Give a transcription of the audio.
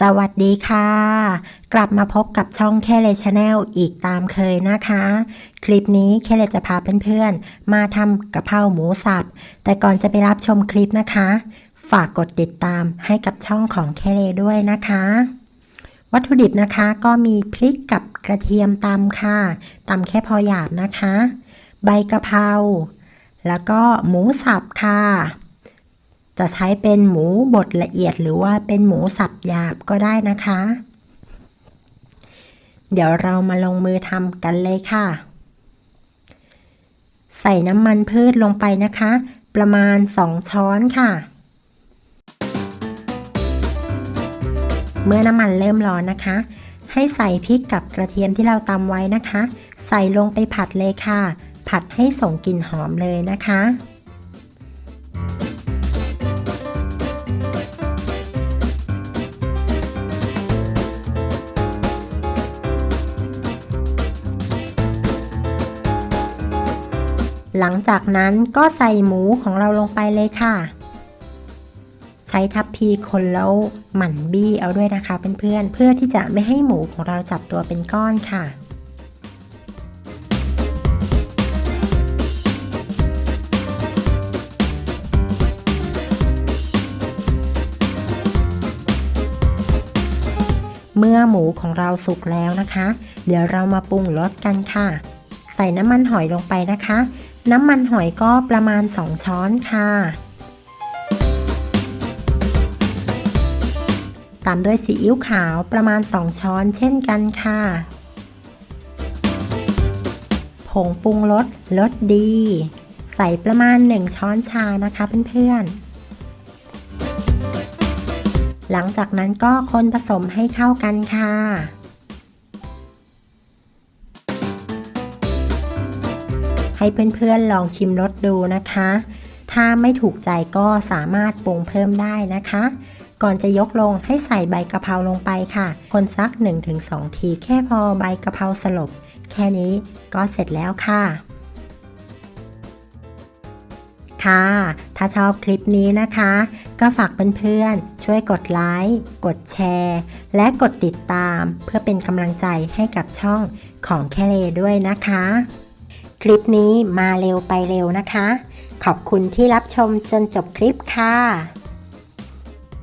สวัสดีค่ะ กลับมาพบกับช่องแค่เลชแนลอีกตามเคยนะคะ คลิปนี้แค่เลจะพาเพื่อนๆ มาทำกะเพราหมูสับ แต่ก่อนจะไปรับชมคลิปนะคะ ฝากกดติดตามให้กับช่องของแค่เลด้วยนะคะ วัตถุดิบนะคะก็มีพริกกับกระเทียมตำค่ะตำแค่พอหยาบนะคะ ใบกะเพราแล้วก็หมูสับค่ะ จะใช้เป็นหมูบดละเอียดหรือว่าเป็นหมูสับหยาบก็ได้นะคะ เดี๋ยวเรามาลงมือทำกันเลยค่ะ ใส่น้ำมันพืชลงไปนะคะ ประมาณ 2 ช้อนค่ะ เมื่อน้ำมันเริ่มร้อนนะคะ ให้ใส่พริกกับกระเทียมที่เราตำไว้นะคะ ใส่ลงไปผัดเลยค่ะ ผัดให้ส่งกลิ่นหอมเลยนะคะ หลังจากนั้นก็ใส่หมูของเราลงไปเลยค่ะ ใช้ทัพพีคนแล้วหมั่นบี้เอาด้วยนะคะเพื่อนๆเพื่อที่จะไม่ให้หมูของเราจับตัวเป็นก้อนค่ะเมื่อหมูของเราสุกแล้วนะคะ เดี๋ยวเรามาปรุงรสกันค่ะ ใส่น้ำมันหอยลงไปนะคะ น้ำมันหอยก็ประมาณ 2 ช้อนค่ะ ตามด้วยซีอิ๊วขาวประมาณ 2 ช้อนเช่นกันค่ะ ผงปรุงรสรสดี ใส่ประมาณ 1 ช้อนชานะคะเพื่อนๆ หลังจากนั้นก็คนผสมให้เข้ากันค่ะ ให้เพื่อนๆลองชิมรสดูนะคะ ถ้าไม่ถูกใจก็สามารถปรุงเพิ่มได้นะคะ ก่อนจะยกลงให้ใส่ใบกะเพราลงไปค่ะ คนสัก 1-2 ทีแค่พอใบกะเพราสลบ แค่นี้ก็เสร็จแล้วค่ะค่ะ ถ้าชอบคลิปนี้นะคะ ก็ฝากเพื่อนๆ ช่วยกดไลค์ กดแชร์ และกดติดตามเพื่อเป็นกำลังใจให้กับช่องของแคเลด้วยนะคะ คลิปนี้มาเร็วไปเร็วนะคะ ขอบคุณที่รับชมจนจบคลิปค่ะ